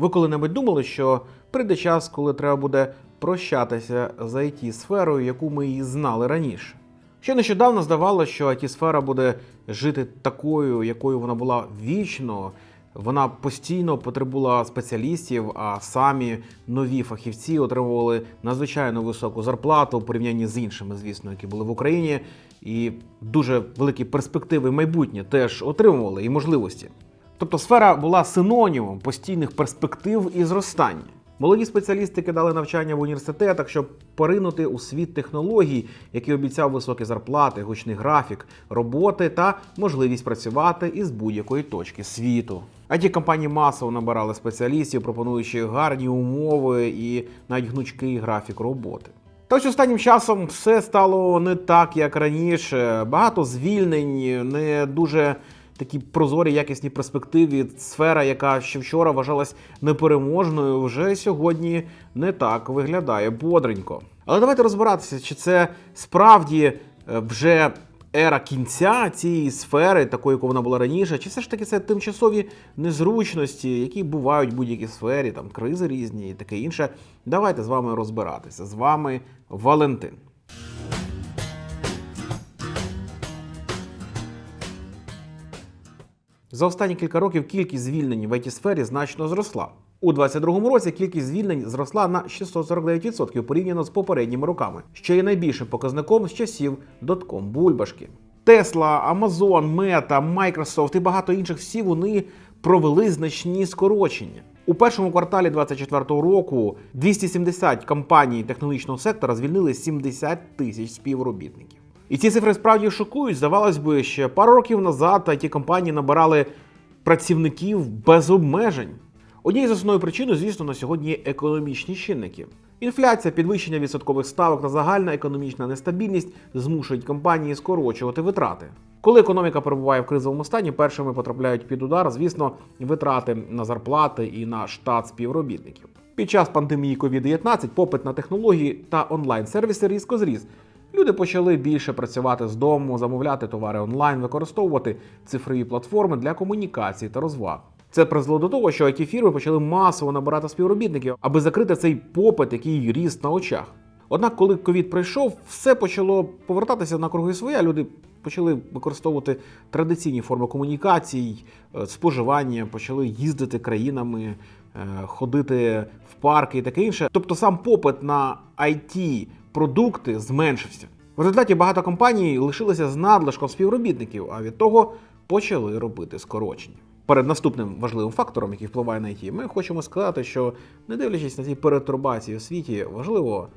Ви коли-небудь думали, що прийде час, коли треба буде прощатися з it сферою, яку ми її знали раніше? Ще нещодавно здавалося, що it сфера буде жити такою, якою вона була вічно. Вона постійно потребувала спеціалістів, а самі нові фахівці отримували надзвичайно високу зарплату у порівнянні з іншими, звісно, які були в Україні, і дуже великі перспективи майбутнє теж отримували і можливості. Тобто сфера була синонімом постійних перспектив і зростання. Молоді спеціалісти кидали навчання в університетах, щоб поринути у світ технологій, який обіцяв високі зарплати, гучний графік, роботи та можливість працювати із будь-якої точки світу. А ті компанії масово набирали спеціалістів, пропонуючи гарні умови і навіть гнучкий графік роботи. Та ось останнім часом все стало не так, як раніше. Багато звільнень, не дуже такі прозорі, якісні перспективи. Сфера, яка ще вчора вважалась непереможною, вже сьогодні не так виглядає бодренько. Але давайте розбиратися, чи це справді е, вже ера кінця цієї сфери, такої, яку вона була раніше, чи все ж таки це тимчасові незручності, які бувають в будь-якій сфері, там кризи різні і таке інше. Давайте з вами розбиратися. З вами Валентин. За останні кілька років кількість звільнень в it сфері значно зросла. У 2022 році кількість звільнень зросла на 649% порівняно з попередніми роками, що є найбільшим показником з часів дотком бульбашки. Tesla, Amazon, Meta, Microsoft і багато інших всі вони провели значні скорочення. У першому кварталі 2024 року 270 компаній технологічного сектора звільнили 70 тисяч співробітників. І ці цифри справді шокують. Здавалось би, ще пару років назад ті компанії набирали працівників без обмежень. Однією з основною причиною, звісно, на сьогодні економічні чинники. Інфляція, підвищення відсоткових ставок та загальна економічна нестабільність змушують компанії скорочувати витрати. Коли економіка перебуває в кризовому стані, першими потрапляють під удар, звісно, витрати на зарплати і на штат співробітників. Під час пандемії COVID-19 попит на технології та онлайн-сервіси різко зріс. Люди почали більше працювати з дому, замовляти товари онлайн, використовувати цифрові платформи для комунікації та розваг. Це призвело до того, що it фірми почали масово набирати співробітників, аби закрити цей попит, який ріс на очах. Однак, коли ковід прийшов, все почало повертатися на круги своя. Люди почали використовувати традиційні форми комунікацій, е, споживання, почали їздити країнами, е, ходити в парки і таке інше. Тобто сам попит на it продукти зменшився. В результаті багато компаній лишилися з надлишком співробітників, а від того почали робити скорочення. Перед наступним важливим фактором, який впливає на IT, ми хочемо сказати, що не дивлячись на ці перетурбації у світі, важливо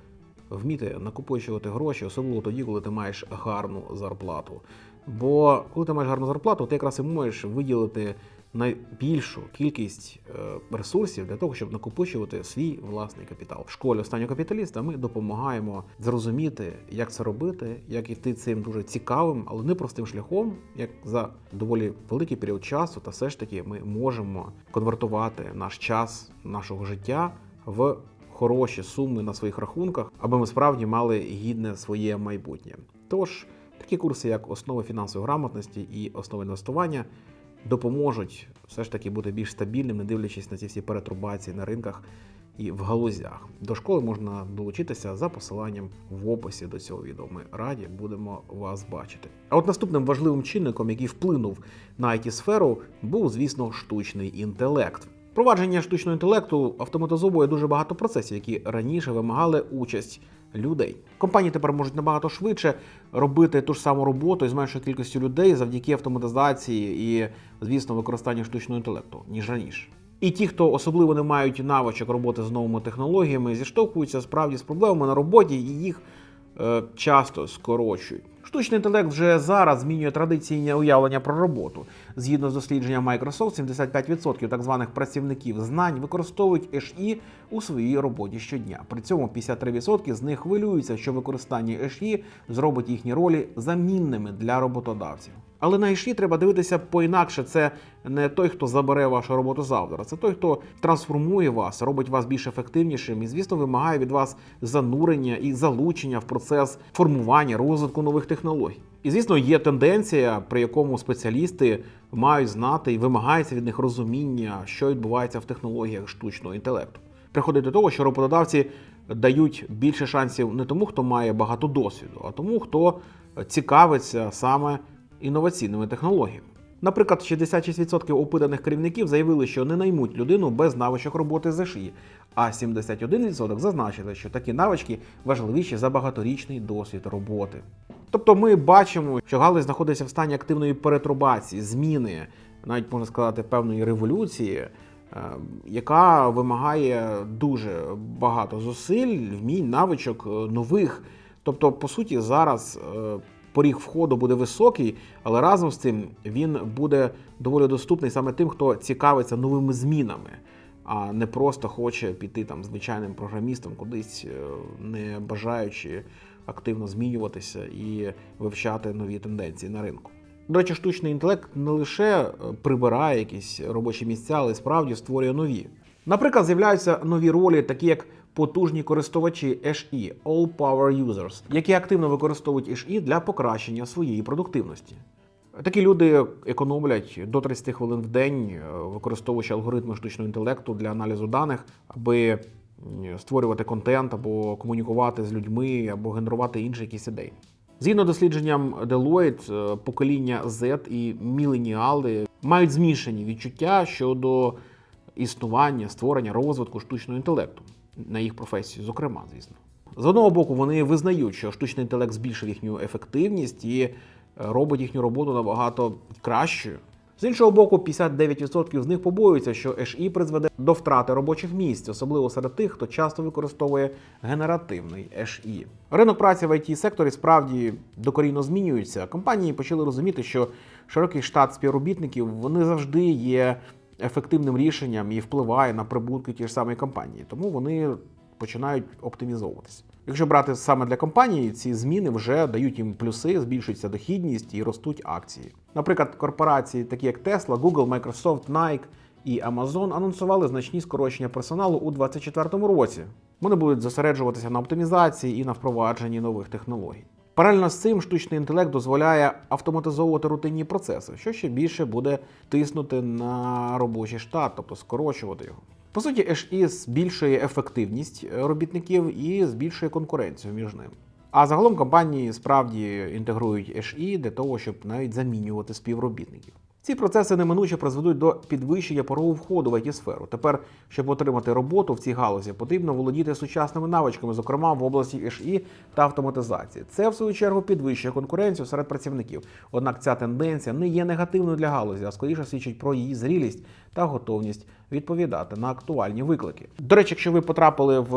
вміти накопичувати гроші, особливо тоді, коли ти маєш гарну зарплату. Бо коли ти маєш гарну зарплату, ти якраз і можеш виділити найбільшу кількість е, ресурсів для того, щоб накопичувати свій власний капітал. В школі останнього капіталіста ми допомагаємо зрозуміти, як це робити, як йти цим дуже цікавим, але непростим шляхом, як за доволі великий період часу, та все ж таки ми можемо конвертувати наш час нашого життя в хороші суми на своїх рахунках, аби ми справді мали гідне своє майбутнє. Тож такі курси, як основи фінансової грамотності і основи інвестування, допоможуть все ж таки бути більш стабільним, не дивлячись на ці всі перетрубації на ринках і в галузях. До школи можна долучитися за посиланням в описі до цього відео. Ми раді будемо вас бачити. А от наступним важливим чинником, який вплинув на it сферу був, звісно, штучний інтелект. Впровадження штучного інтелекту автоматизовує дуже багато процесів, які раніше вимагали участь людей. Компанії тепер можуть набагато швидше робити ту ж саму роботу з меншою кількістю людей завдяки автоматизації і, звісно, використанню штучного інтелекту, ніж раніше. І ті, хто особливо не мають навичок роботи з новими технологіями, зіштовхуються справді з проблемами на роботі і їх часто скорочують. Штучний інтелект вже зараз змінює традиційне уявлення про роботу. Згідно з дослідженням Microsoft, 75% так званих працівників знань використовують HE у своїй роботі щодня. При цьому 53% з них хвилюються, що використання HE зробить їхні ролі замінними для роботодавців. Але на ІШІ треба дивитися по-інакше. Це не той, хто забере вашу роботу завтра. Це той, хто трансформує вас, робить вас більш ефективнішим і, звісно, вимагає від вас занурення і залучення в процес формування, розвитку нових технологій. І звісно, є тенденція, при якому спеціалісти мають знати і вимагається від них розуміння, що відбувається в технологіях штучного інтелекту. Приходить до того, що роботодавці дають більше шансів не тому, хто має багато досвіду, а тому, хто цікавиться саме інноваційними технологіями. Наприклад, 66% опитаних керівників заявили, що не наймуть людину без навичок роботи з ШІ, а 71% зазначили, що такі навички важливіші за багаторічний досвід роботи. Тобто ми бачимо, що галузь знаходиться в стані активної перетрубації, зміни, навіть можна сказати, певної революції, е, яка вимагає дуже багато зусиль, вмінь, навичок е, нових. Тобто, по суті, зараз е, поріг входу буде високий, але разом з цим він буде доволі доступний саме тим, хто цікавиться новими змінами, а не просто хоче піти там звичайним програмістом кудись, е, не бажаючи активно змінюватися і вивчати нові тенденції на ринку. До речі, штучний інтелект не лише е, прибирає якісь робочі місця, але справді створює нові. Наприклад, з'являються нові ролі, такі як потужні користувачі HE – All Power Users, які активно використовують HE для покращення своєї продуктивності. Такі люди економлять до 30 хвилин в день, е, використовуючи алгоритми штучного інтелекту для аналізу даних, аби створювати контент або комунікувати з людьми, або генерувати інші якісь ідеї. Згідно дослідженням Deloitte, е, покоління Z і міленіали мають змішані відчуття щодо існування, створення, розвитку штучного інтелекту на їх професію, зокрема, звісно. З одного боку, вони визнають, що штучний інтелект збільшив їхню ефективність і е, робить їхню роботу набагато кращою. З іншого боку, 59% з них побоюються, що HI призведе до втрати робочих місць, особливо серед тих, хто часто використовує генеративний HI. Ринок праці в it секторі справді докорінно змінюється. Компанії почали розуміти, що широкий штат співробітників вони завжди є ефективним рішенням і впливає на прибутки ті ж самої компанії. Тому вони починають оптимізовуватися. Якщо брати саме для компанії, ці зміни вже дають їм плюси, збільшується дохідність і ростуть акції. Наприклад, корпорації, такі як Tesla, Google, Microsoft, Nike і Amazon, анонсували значні скорочення персоналу у 2024 році. Вони будуть зосереджуватися на оптимізації і на впровадженні нових технологій. Паралельно з цим штучний інтелект дозволяє автоматизовувати рутинні процеси, що ще більше буде тиснути на робочий штат, тобто скорочувати його. По суті, HI збільшує ефективність робітників і збільшує конкуренцію між ними. А загалом компанії справді інтегрують HI для того, щоб навіть замінювати співробітників. Ці процеси неминуче призведуть до підвищення порогу входу в it сферу. Тепер, щоб отримати роботу в цій галузі, потрібно володіти сучасними навичками, зокрема в області HI та автоматизації. Це в свою чергу підвищує конкуренцію серед працівників. Однак ця тенденція не є негативною для галузі, а скоріше свідчить про її зрілість та готовність відповідати на актуальні виклики. До речі, якщо ви потрапили в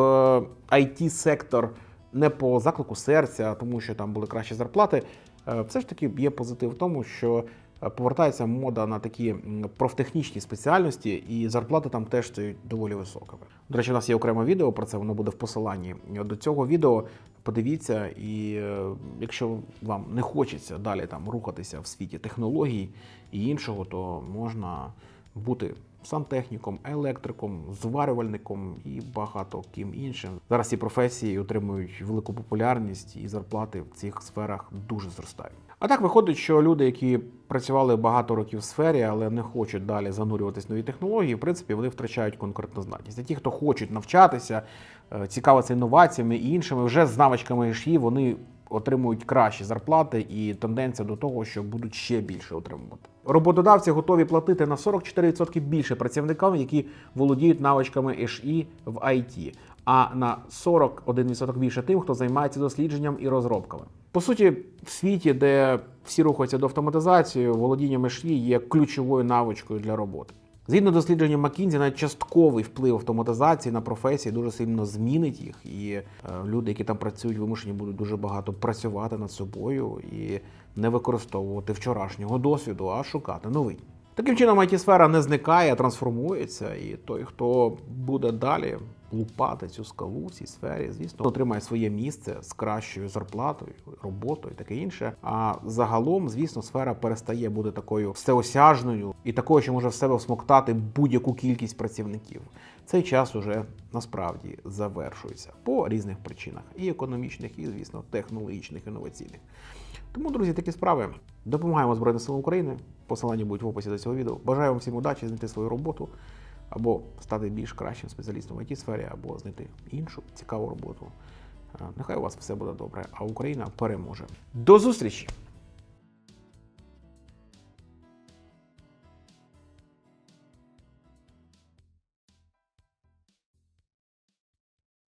it сектор не по заклику серця, тому що там були кращі зарплати, е, все ж таки є позитив в тому, що е, повертається мода на такі профтехнічні спеціальності, і зарплати там теж стають доволі високими. До речі, у нас є окреме відео про це, воно буде в посиланні до цього відео. Подивіться, і е, якщо вам не хочеться далі там рухатися в світі технологій і іншого, то можна бути сантехніком, електриком, зварювальником і багато ким іншим. Зараз ці професії отримують велику популярність, і зарплати в цих сферах дуже зростають. А так виходить, що люди, які працювали багато років в сфері, але не хочуть далі занурюватись в нові технології, в принципі, вони втрачають конкурентоздатність. А ті, хто хочуть навчатися, е, цікавитися інноваціями і іншими, вже з навичками ШІ, вони отримують кращі зарплати і тенденція до того, що будуть ще більше отримувати. Роботодавці готові платити на 44% більше працівникам, які володіють навичками HI в IT, а на 41% більше тим, хто займається дослідженням і розробками. По суті, в світі, де всі рухаються до автоматизації, володіння HI є ключовою навичкою для роботи. Згідно дослідження McKinsey, навіть частковий вплив автоматизації на професії дуже сильно змінить їх, і е, люди, які там працюють, вимушені будуть дуже багато працювати над собою і не використовувати вчорашнього досвіду, а шукати новий. Таким чином, it сфера не зникає, а трансформується, і той, хто буде далі, лупати цю скалу в цій сфері, звісно, отримає своє місце з кращою зарплатою, роботою, і таке інше. А загалом, звісно, сфера перестає бути такою всеосяжною і такою, що може в себе всмоктати будь-яку кількість працівників. Цей час уже насправді завершується по різних причинах: і економічних, і, звісно, технологічних, інноваційних. Тому, друзі, такі справи. Допомагаємо Збройним силам України. Посилання будуть в описі до цього відео. Бажаю вам всім удачі, знайти свою роботу або стати більш кращим спеціалістом в it сфері, або знайти іншу цікаву роботу. Е, Нехай у вас все буде добре, а Україна переможе. До зустрічі!